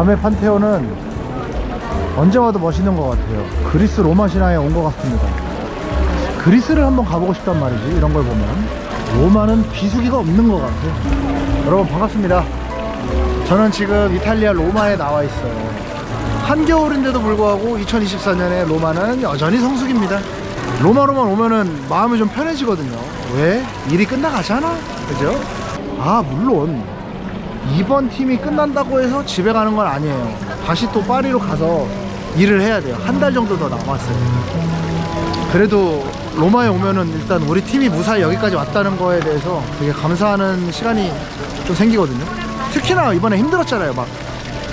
밤의 판테온은 언제 와도 멋있는 것 같아요. 그리스 로마 신화에 온 것 같습니다. 그리스를 한번 가보고 싶단 말이지. 이런 걸 보면 로마는 비수기가 없는 것 같아요. 여러분 반갑습니다. 저는 지금 이탈리아 로마에 나와 있어요. 한겨울인데도 불구하고 2024년에 로마는 여전히 성수기입니다. 로마로만 오면은 마음이 좀 편해지거든요. 왜? 일이 끝나가잖아. 그죠? 아, 물론 이번 팀이 끝난다고 해서 집에 가는 건 아니에요. 다시 또 파리로 가서 일을 해야 돼요. 한 달 정도 더 남았어요. 그래도 로마에 오면은 일단 우리 팀이 무사히 여기까지 왔다는 거에 대해서 되게 감사하는 시간이 좀 생기거든요. 특히나 이번에 힘들었잖아요. 막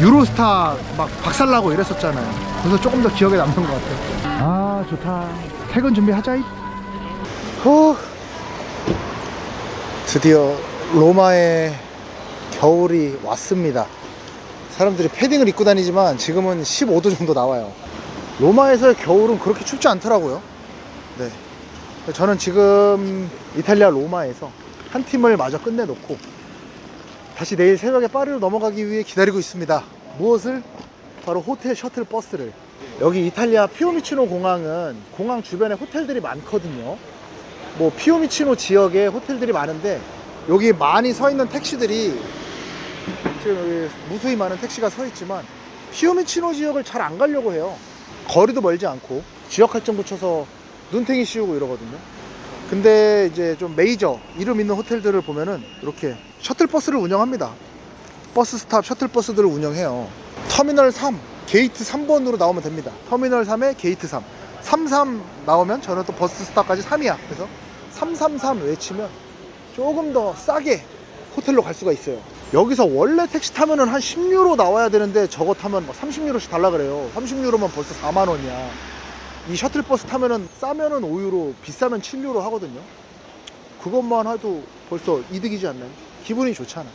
유로스타 막 박살나고 이랬었잖아요. 그래서 조금 더 기억에 남는 것 같아요. 아 좋다. 퇴근 준비하자. 이. 후. 드디어 로마의 겨울이 왔습니다. 사람들이 패딩을 입고 다니지만 지금은 15도 정도 나와요. 로마에서의 겨울은 그렇게 춥지 않더라고요. 네. 저는 지금 이탈리아 로마에서 한 팀을 마저 끝내놓고 다시 내일 새벽에 파리로 넘어가기 위해 기다리고 있습니다. 무엇을? 바로 호텔 셔틀 버스를. 여기 이탈리아 피오미치노 공항은 공항 주변에 호텔들이 많거든요. 뭐 피오미치노 지역에 호텔들이 많은데 여기 많이 서 있는 택시들이 지금 여기 무수히 많은 택시가 서 있지만 피오미 치노 지역을 잘 안 가려고 해요. 거리도 멀지 않고 지역 할증 붙여서 눈탱이 씌우고 이러거든요. 근데 이제 좀 메이저 이름 있는 호텔들을 보면은 이렇게 셔틀 버스를 운영합니다. 버스 스탑 셔틀 버스들을 운영해요. 터미널 3 게이트 3번으로 나오면 됩니다. 터미널 3에 게이트 3. 33 나오면 저는 또 버스 스탑까지 3이야. 그래서 333 외치면 조금 더 싸게 호텔로 갈 수가 있어요. 여기서 원래 택시 타면은 한 10유로 나와야 되는데 저거 타면 막 30유로씩 달라 그래요. 30유로면 벌써 4만 원이야. 이 셔틀버스 타면은 싸면은 5유로, 비싸면 7유로 하거든요. 그것만 해도 벌써 이득이지 않나요? 기분이 좋잖아.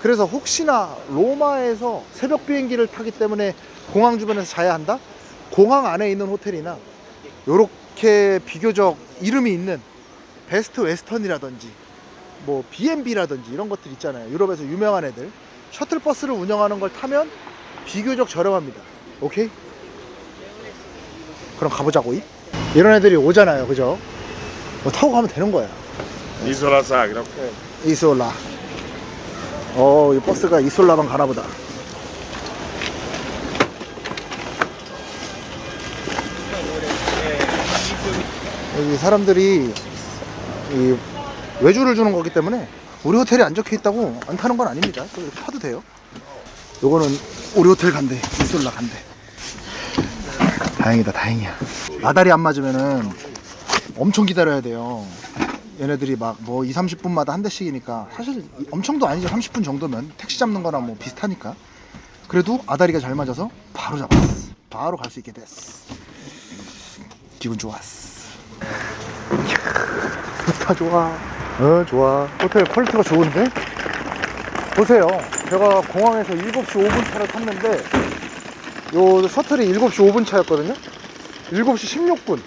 그래서 혹시나 로마에서 새벽 비행기를 타기 때문에 공항 주변에서 자야 한다? 공항 안에 있는 호텔이나 요렇게 비교적 이름이 있는 베스트 웨스턴이라든지 뭐 B&B라든지 이런 것들 있잖아요. 유럽에서 유명한 애들 셔틀버스를 운영하는 걸 타면 비교적 저렴합니다. 오케이? 그럼 가보자고. 이? 이런 애들이 오잖아요. 그죠? 뭐 타고 가면 되는 거야. Isola Sagra. 이솔라. 어, 이 버스가 이솔라만 가나 보다. 여기 사람들이 이 외주를 주는 거기 때문에 우리 호텔에 안 적혀 있다고 안 타는 건 아닙니다. 또 이렇게 타도 돼요. 요거는 우리 호텔 간대. 이솔라 간대. 다행이다, 다행이야. 나달이 안 맞으면은 엄청 기다려야 돼요. 얘네들이 막 뭐 2, 30분마다 한 대씩이니까 사실 엄청도 아니죠. 30분 정도면 택시 잡는 거랑 뭐 비슷하니까. 그래도 아다리가 잘 맞아서 바로 잡았어. 바로 갈 수 있게 됐어. 기분 좋았어. 좋다 좋아. 어 좋아. 호텔 퀄리티가 좋은데? 보세요. 제가 공항에서 7시 5분 차를 탔는데 요 셔틀이 7시 5분 차였거든요. 7시 16분.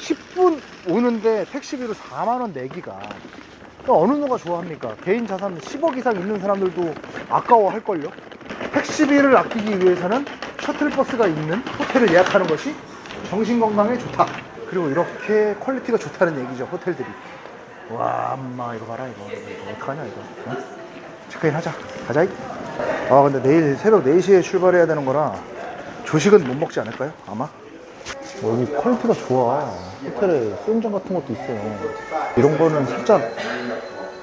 10분 오는데 택시비로 4만원 내기가 어느 누가 좋아합니까? 개인 자산 10억 이상 있는 사람들도 아까워 할걸요? 택시비를 아끼기 위해서는 셔틀버스가 있는 호텔을 예약하는 것이 정신건강에 좋다. 그리고 이렇게 퀄리티가 좋다는 얘기죠, 호텔들이. 와, 엄마, 이거 봐라, 이거. 어떡하냐, 이거. 어? 체크인 하자. 가자. 이. 아, 근데 내일 새벽 4시에 출발해야 되는 거라 조식은 못 먹지 않을까요? 아마? 어, 여기 퀄리티가 좋아. 호텔에 수영장 같은 것도 있어요. 이런 거는 살짝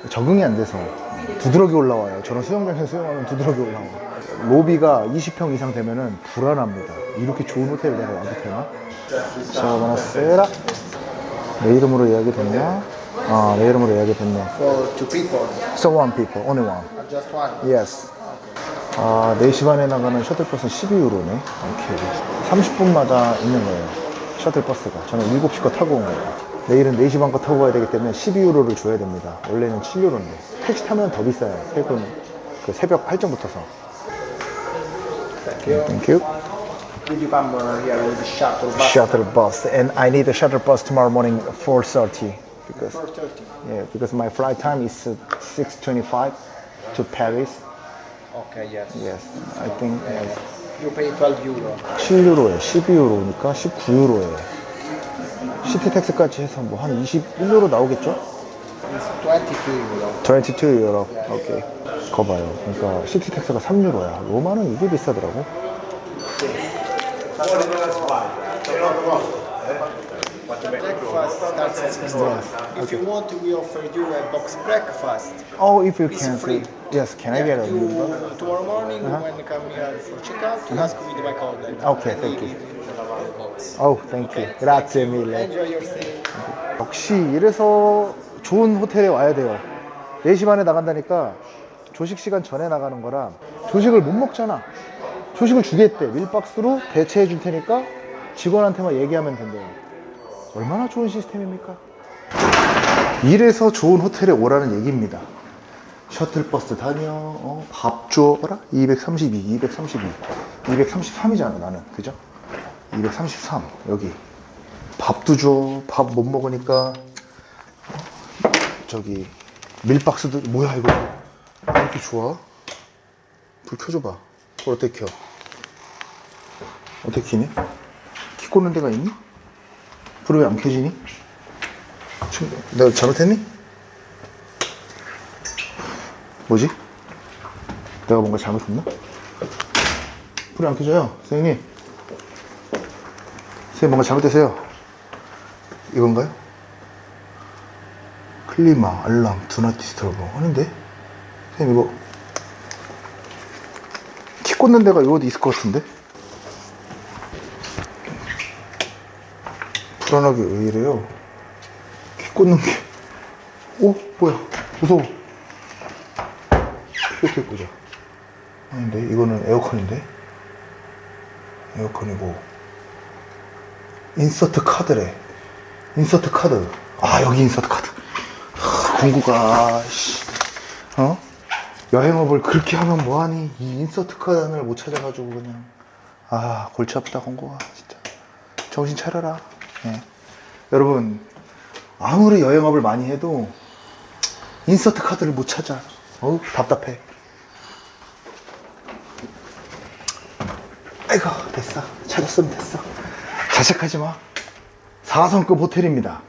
적응이 안 돼서 두드러기 올라와요. 저는 수영장에서 수영하면 두드러기 올라와요. 로비가 20평 이상 되면은 불안합니다. 이렇게 좋은 호텔을 내가 와도 되나? 자, 보나세라. 내 이름으로 예약이 됐냐? 아, 내 이름으로 됐네. For two people, So one people, only one. just one. Yes. 아, 4시 반에 나가는 셔틀버스는 12유로네. 오케이. 30분마다 있는 거예요. 셔틀버스가. 저는 7시 거 타고 온 거예요. 내일은 4시 반 거 타고 가야 되기 때문에 12유로를 줘야 됩니다. 원래는 7유로인데. 택시 타면 더 비싸요. 세금, 그 새벽 할증부터서. Thank you. Did you uh, shuttle bus? Shuttle bus. And I need a shuttle bus tomorrow morning 4.30. Because, 4.30. yeah, because my flight time is uh, 6.25 to Paris. Okay, yes. Yes, I think yes. You pay 12 euro. 7유로에 12유로니까 19유로에 시티 텍스까지 해서 뭐 한 21유로 나오겠죠? It's 22 euro. 22 유로. 오케이. 거 봐요. 그러니까 시티 텍스가 3유로야. 로마는 이게 비싸더라고. Breakfast starts at 16. If you want, we offer you a box breakfast. Oh, if you It's can. free. Yes, can I get a you, burger? tomorrow morning when you come here for checkout, you ask with my colleague. Okay, And thank we you. give the box. Oh, thank you. Grazie mille. Enjoy your stay. 역시 이래서 좋은 호텔에 와야 돼요. 4시 반에 나간다니까 조식 시간 전에 나가는 거라 조식을 못 먹잖아. 조식을 주겠대. 밀박스로 대체해 줄 테니까 직원한테만 얘기하면 된대요. 얼마나 좋은 시스템입니까? 이래서 좋은 호텔에 오라는 얘기입니다. 셔틀버스 다녀, 어, 밥 줘, 어라? 232, 232, 233이잖아, 나는. 그죠? 233, 여기. 밥도 줘. 밥 못 먹으니까 저기 밀박스도 뭐야 이거 왜 이렇게 좋아? 불 켜줘봐. 그걸 어떻게 켜? 어떻게 키니? 키 꽂는 데가 있니? 불이 왜 안 켜지니? 내가 잘못했니? 뭐지? 내가 뭔가 잘못했나? 불이 안 켜져요, 선생님. 선생님 뭔가 잘못됐어요. 이건가요? 클리마, 알람, 두나 디스터브 하는데? 선생님 이거 키 꽂는 데가 이거 어디 있을 것 같은데? 불안하게 왜 이래요? 키 꽂는 게 오? 뭐야 무서워 이렇게 꽂아 아닌데 이거는 에어컨인데 에어컨이고 인서트 카드래. 인서트 카드. 아, 여기 인서트 카드. 하, 공구가, 씨. 어? 여행업을 그렇게 하면 뭐하니? 이 인서트 카드 하나를 못 찾아가지고 그냥. 아, 골치 아프다, 공구가. 진짜. 정신 차려라. 예. 여러분, 아무리 여행업을 많이 해도 인서트 카드를 못 찾아. 어우, 답답해. 아이고, 됐어. 찾았으면 됐어. 자책하지 마. 4성급 호텔입니다.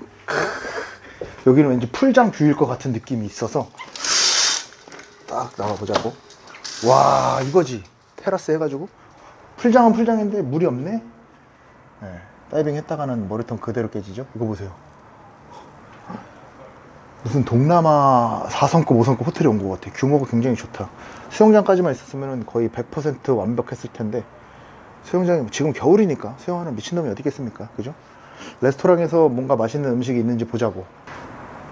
여기는 왠지 풀장 뷰일 것 같은 느낌이 있어서 딱 나와보자고. 와, 이거지. 테라스 해가지고. 풀장은 풀장인데 물이 없네. 네, 다이빙 했다가는 머리통 그대로 깨지죠. 이거 보세요. 무슨 동남아 4성급, 5성급 호텔에 온 것 같아. 규모가 굉장히 좋다. 수영장까지만 있었으면 거의 100% 완벽했을 텐데 수영장이 지금 겨울이니까 수영하는 미친놈이 어디 있겠습니까? 그죠? 레스토랑에서 뭔가 맛있는 음식이 있는지 보자고.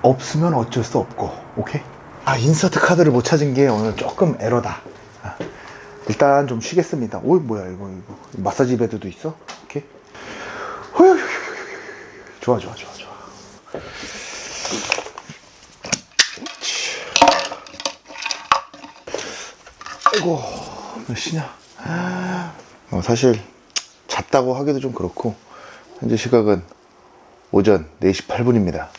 없으면 어쩔 수 없고, 오케이? 아, 인서트 카드를 못 찾은 게 오늘 조금 에러다. 아, 일단 좀 쉬겠습니다. 오, 뭐야, 이거, 이거. 마사지 베드도 있어? 오케이? 좋아, 좋아, 좋아, 좋아. 아이고, 몇 시냐? 어, 사실 잤다고 하기도 좀 그렇고 현재 시각은 오전 4시 8분입니다.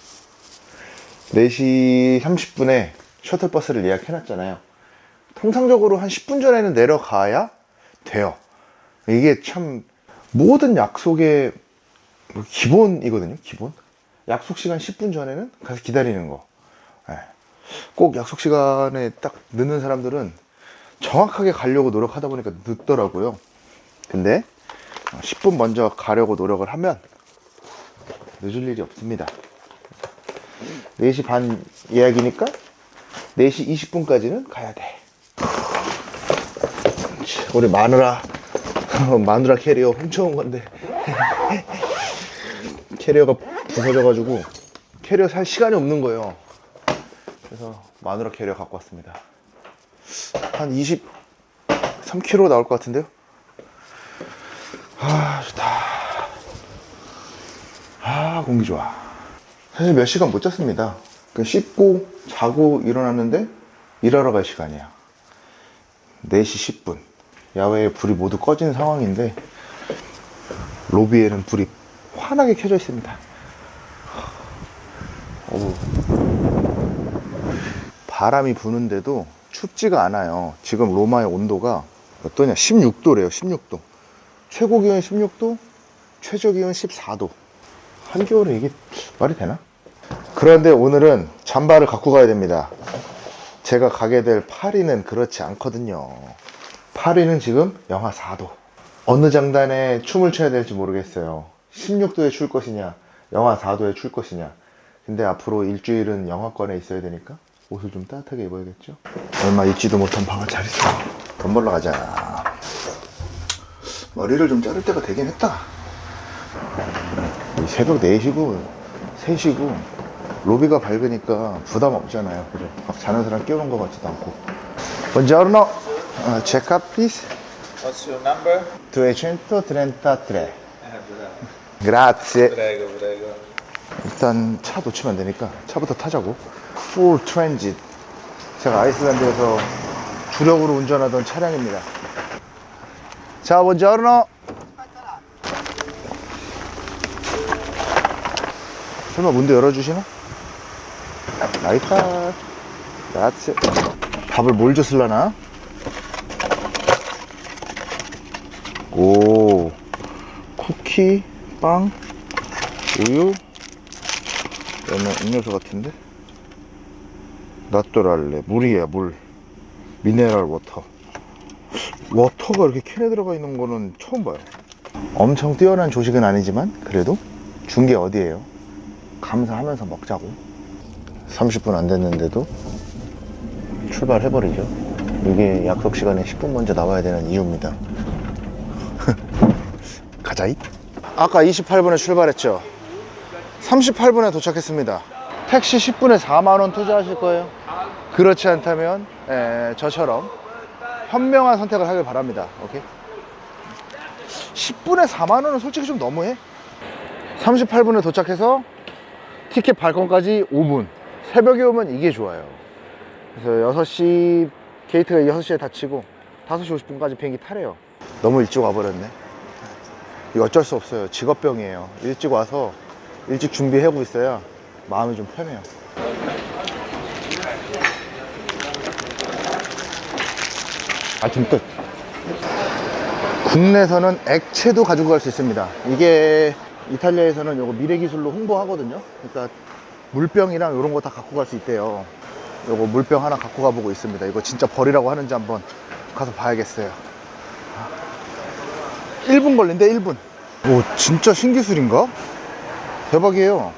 4시 30분에 셔틀버스를 예약해놨잖아요. 통상적으로 한 10분 전에는 내려가야 돼요. 이게 참 모든 약속의 뭐 기본이거든요. 기본. 약속 시간 10분 전에는 가서 기다리는 거. 예. 꼭 약속 시간에 딱 늦는 사람들은 정확하게 가려고 노력하다 보니까 늦더라고요. 근데 10분 먼저 가려고 노력을 하면 늦을 일이 없습니다. 4시 반 예약이니까 4시 20분까지는 가야 돼. 우리 마누라 마누라 캐리어 훔쳐온 건데 캐리어가 부서져가지고 캐리어 살 시간이 없는 거예요. 그래서 마누라 캐리어 갖고 왔습니다. 한 23kg 나올 것 같은데요? 아, 좋다. 아, 공기 좋아. 사실 몇 시간 못 잤습니다. 그 씻고, 자고 일어났는데, 일하러 갈 시간이야. 4시 10분. 야외에 불이 모두 꺼진 상황인데, 로비에는 불이 환하게 켜져 있습니다. 오. 바람이 부는데도 춥지가 않아요. 지금 로마의 온도가 어떠냐? 16도래요. 16도. 최고 기온 16도, 최저 기온 14도. 한겨울에 이게 말이 되나? 그런데 오늘은 잠바를 갖고 가야 됩니다. 제가 가게 될 파리는 그렇지 않거든요. 파리는 지금 영하 4도. 어느 장단에 춤을 춰야 될지 모르겠어요. 16도에 출 것이냐, 영하 4도에 출 것이냐. 근데 앞으로 일주일은 영하권에 있어야 되니까 옷을 좀 따뜻하게 입어야겠죠? 얼마 있지도 못한 방을 잘 있어. 돈 벌러 가자. 머리를 좀 자를 때가 되긴 했다. 이 새벽 4시고 3시고 로비가 밝으니까 부담 없잖아요. 그죠? 막 자는 사람 깨우는 것 같지도 않고. Buongiorno, uh, check up please. What's your number? 233. Grazie. Prego, prego. 일단 차 놓치면 안 되니까 차부터 타자고. Full Transit. 제가 아이슬란드에서 주력으로 운전하던 차량입니다. 자, buongiorno. 설마 문도 열어주시나? 나이스. 나츠. 밥을 뭘 줬을라나? 오. 쿠키, 빵, 우유, 얘는 음료수 같은데? 나또랄레 물이야 물. 미네랄 워터. 워터가 이렇게 캔에 들어가 있는 거는 처음 봐요. 엄청 뛰어난 조식은 아니지만 그래도 준 게 어디예요? 감사하면서 먹자고. 30분 안 됐는데도 출발해버리죠. 이게 약속 시간에 10분 먼저 나와야 되는 이유입니다. 가자이 아까 28분에 출발했죠 38분에 도착했습니다. 택시 10분에 4만원 투자하실 거예요? 그렇지 않다면, 에, 저처럼 현명한 선택을 하길 바랍니다. 오케이? 10분에 4만원은 솔직히 좀 너무해. 38분에 도착해서 티켓 발권까지 5분. 새벽에 오면 이게 좋아요. 그래서 6시, 게이트가 6시에 닫히고 5시 50분까지 비행기 타래요. 너무 일찍 와버렸네. 어쩔 수 없어요. 직업병이에요. 일찍 와서 일찍 준비하고 있어야 마음이 좀 편해요. 아침 끝. 국내에서는 액체도 가지고 갈 수 있습니다. 이게 이탈리아에서는 요거 미래 기술로 홍보하거든요. 그러니까 물병이랑 이런 거 다 갖고 갈 수 있대요. 요거 물병 하나 갖고 가보고 있습니다. 이거 진짜 버리라고 하는지 한번 가서 봐야겠어요. 1분 걸린대, 1분. 오, 진짜 신기술인가? 대박이에요.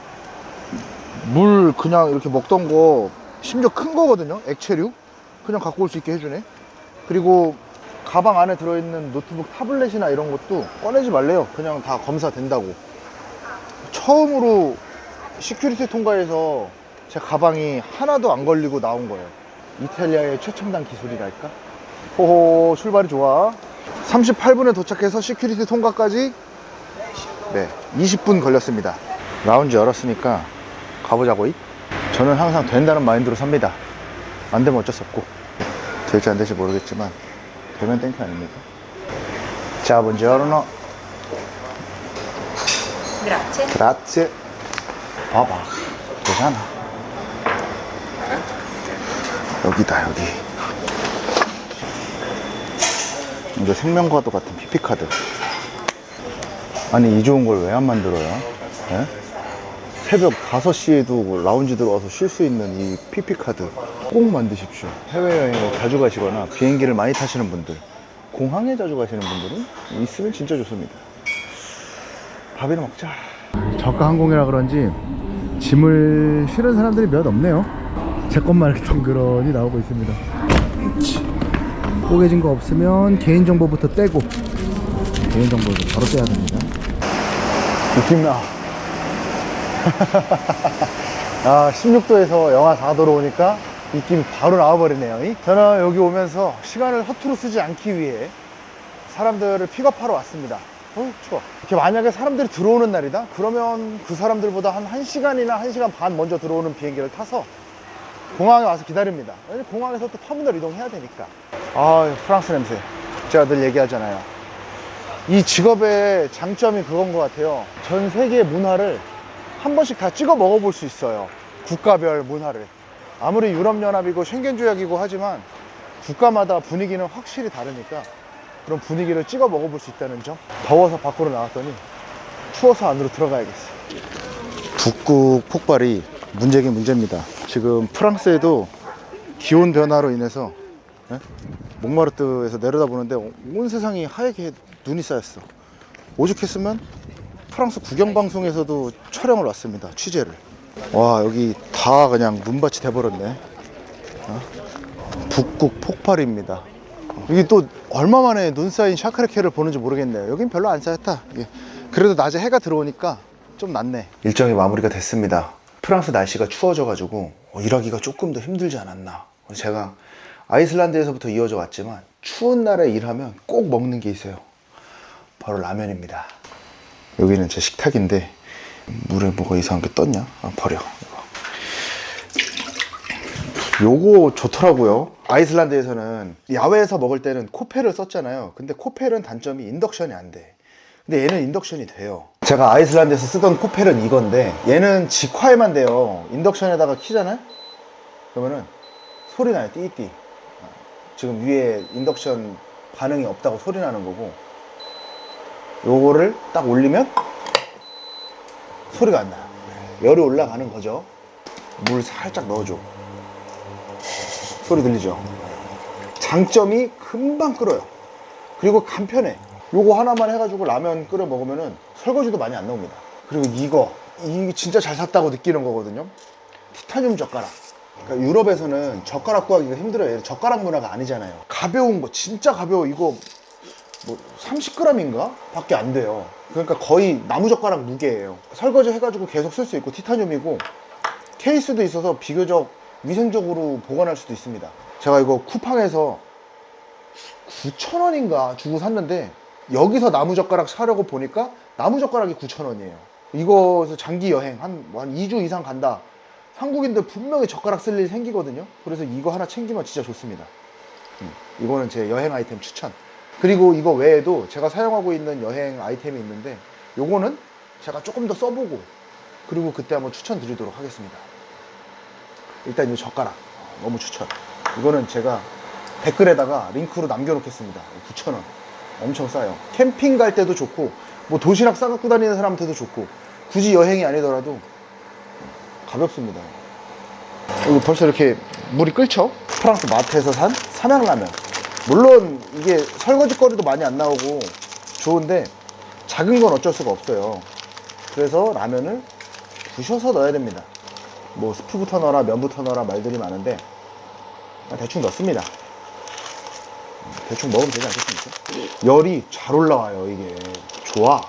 물 그냥 이렇게 먹던 거 심지어 큰 거거든요. 액체류. 그냥 갖고 올 수 있게 해주네. 그리고 가방 안에 들어있는 노트북 타블렛이나 이런 것도 꺼내지 말래요. 그냥 다 검사된다고. 처음으로 시큐리티 통과해서 제 가방이 하나도 안 걸리고 나온 거예요. 이탈리아의 최첨단 기술이랄까? 호호, 출발이 좋아. 38분에 도착해서 시큐리티 통과까지 네, 20분 걸렸습니다. 라운지 열었으니까 가보자고. 이. 저는 항상 된다는 마인드로 삽니다. 안 되면 어쩔 수 없고. 될지 안 될지 모르겠지만, 되면 땡큐 아닙니까? 자, buongiorno. Grazie. Grazie. 봐봐. 되잖아. 여기다, 여기. 이거 생명과도 같은 PP카드. 아니, 이 좋은 걸 왜 안 만들어요? 예? 새벽 5시에도 라운지 들어와서 쉴 수 있는 이 PP카드 꼭 만드십시오. 해외여행을 자주 가시거나 비행기를 많이 타시는 분들, 공항에 자주 가시는 분들은 있으면 진짜 좋습니다. 밥이나 먹자. 저가 항공이라 그런지 짐을 실은 사람들이 몇 없네요. 제 것만 이렇게 덩그러니 나오고 있습니다. 뽀개진 거 없으면 개인정보부터 떼고 개인정보를 바로 떼야 됩니다. 느낌나. 아, 16도에서 영하 4도로 오니까 입김이 바로 나와버리네요. 이? 저는 여기 오면서 시간을 허투루 쓰지 않기 위해 사람들을 픽업하러 왔습니다. 어, 추워. 이렇게 만약에 사람들이 들어오는 날이다? 그러면 그 사람들보다 한 1시간이나 1시간 반 먼저 들어오는 비행기를 타서 공항에 와서 기다립니다. 공항에서 또 터미널 이동해야 되니까. 아, 프랑스 냄새. 제가 늘 얘기하잖아요. 이 직업의 장점이 그건 것 같아요. 전 세계 문화를 한 번씩 다 찍어 먹어볼 수 있어요. 국가별 문화를. 아무리 유럽연합이고 쉥겐 조약이고 하지만 국가마다 분위기는 확실히 다르니까 그런 분위기를 찍어 먹어볼 수 있다는 점. 더워서 밖으로 나왔더니 추워서 안으로 들어가야겠어. 북극 폭발이 문제긴 문제입니다. 지금 프랑스에도 기온 변화로 인해서 예? 몽마르트에서 내려다보는데 온 세상이 하얗게 눈이 쌓였어. 오죽했으면 프랑스 국영방송에서도 촬영을 왔습니다. 취재를. 와 여기 다 그냥 눈밭이 돼버렸네. 어? 북극 폭발입니다. 여기 또 얼마 만에 눈 쌓인 샤크레케를 보는지 모르겠네요. 여긴 별로 안 쌓였다. 예. 그래도 낮에 해가 들어오니까 좀 낫네. 일정이 마무리가 됐습니다. 프랑스 날씨가 추워져가지고 어, 일하기가 조금 더 힘들지 않았나. 제가 아이슬란드에서부터 이어져 왔지만 추운 날에 일하면 꼭 먹는 게 있어요. 바로 라면입니다. 여기는 제 식탁인데 물에 뭐가 이상한 게 떴냐? 아, 버려. 요거 좋더라고요. 아이슬란드에서는 야외에서 먹을 때는 코펠을 썼잖아요. 근데 코펠은 단점이 인덕션이 안 돼. 근데 얘는 인덕션이 돼요. 제가 아이슬란드에서 쓰던 코펠은 이건데 얘는 직화에만 돼요. 인덕션에다가 키잖아요? 그러면은 소리 나요. 띠띠. 지금 위에 인덕션 반응이 없다고 소리 나는 거고 요거를 딱 올리면 소리가 안 나요. 열이 올라가는 거죠. 물 살짝 넣어줘. 소리 들리죠? 장점이 금방 끓어요. 그리고 간편해. 요거 하나만 해가지고 라면 끓여 먹으면은 설거지도 많이 안 나옵니다. 그리고 이거, 이게 진짜 잘 샀다고 느끼는 거거든요. 티타늄 젓가락. 그러니까 유럽에서는 젓가락 구하기가 힘들어요. 젓가락 문화가 아니잖아요. 가벼운 거, 진짜 가벼워. 이거 뭐 30g인가? 밖에 안 돼요. 그러니까 거의 나무젓가락 무게예요. 설거지 해가지고 계속 쓸 수 있고 티타늄이고 케이스도 있어서 비교적 위생적으로 보관할 수도 있습니다. 제가 이거 쿠팡에서 9,000원인가 주고 샀는데 여기서 나무젓가락 사려고 보니까 나무젓가락이 9,000원이에요. 이거에서 장기 여행 한, 뭐한 2주 이상 간다. 한국인들 분명히 젓가락 쓸 일 생기거든요. 그래서 이거 하나 챙기면 진짜 좋습니다. 음, 이거는 제 여행 아이템 추천. 그리고 이거 외에도 제가 사용하고 있는 여행 아이템이 있는데 요거는 제가 조금 더 써보고 그리고 그때 한번 추천드리도록 하겠습니다. 일단 이 젓가락 어, 너무 추천. 이거는 제가 댓글에다가 링크로 남겨놓겠습니다. 9,000원. 엄청 싸요. 캠핑 갈 때도 좋고 뭐 도시락 싸갖고 다니는 사람한테도 좋고 굳이 여행이 아니더라도 가볍습니다. 여기 벌써 이렇게 물이 끓죠? 프랑스 마트에서 산 삼양라면. 물론 이게 설거지거리도 많이 안 나오고 좋은데 작은 건 어쩔 수가 없어요. 그래서 라면을 부셔서 넣어야 됩니다. 뭐 스프부터 넣어라 면부터 넣어라 말들이 많은데 대충 넣습니다. 대충 먹으면 되지 않겠습니까? 열이 잘 올라와요 이게 좋아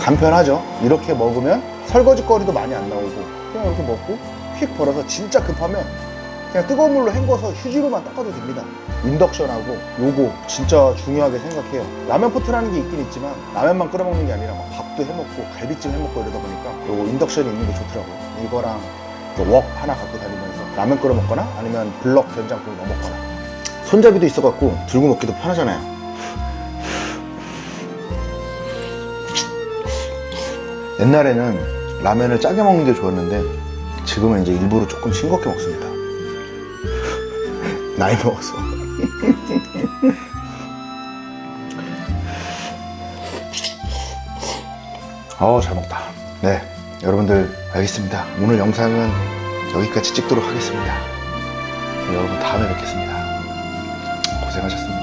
간편하죠 이렇게 먹으면 설거지거리도 많이 안 나오고 그냥 이렇게 먹고 휙 벌어서 진짜 급하면 그냥 뜨거운 물로 헹궈서 휴지로만 닦아도 됩니다 인덕션하고 요거 진짜 중요하게 생각해요 라면 포트라는 게 있긴 있지만 라면만 끓여 먹는 게 아니라 막 밥도 해 먹고 갈비찜 해 먹고 이러다 보니까 요거 인덕션이 있는 게 좋더라고요 이거랑 그웍 하나 갖고 다니면서 라면 끓여 먹거나 아니면 블럭 된장국을 넣어 먹거나 손잡이도 있어 갖고 들고 먹기도 편하잖아요. 옛날에는 라면을 짜게 먹는 게 좋았는데 지금은 이제 일부러 조금 싱겁게 먹습니다. 나이 먹었어. 어우 잘 먹다. 네 여러분들 알겠습니다. 오늘 영상은 여기까지 찍도록 하겠습니다. 여러분 다음에 뵙겠습니다. 고생하셨습니다.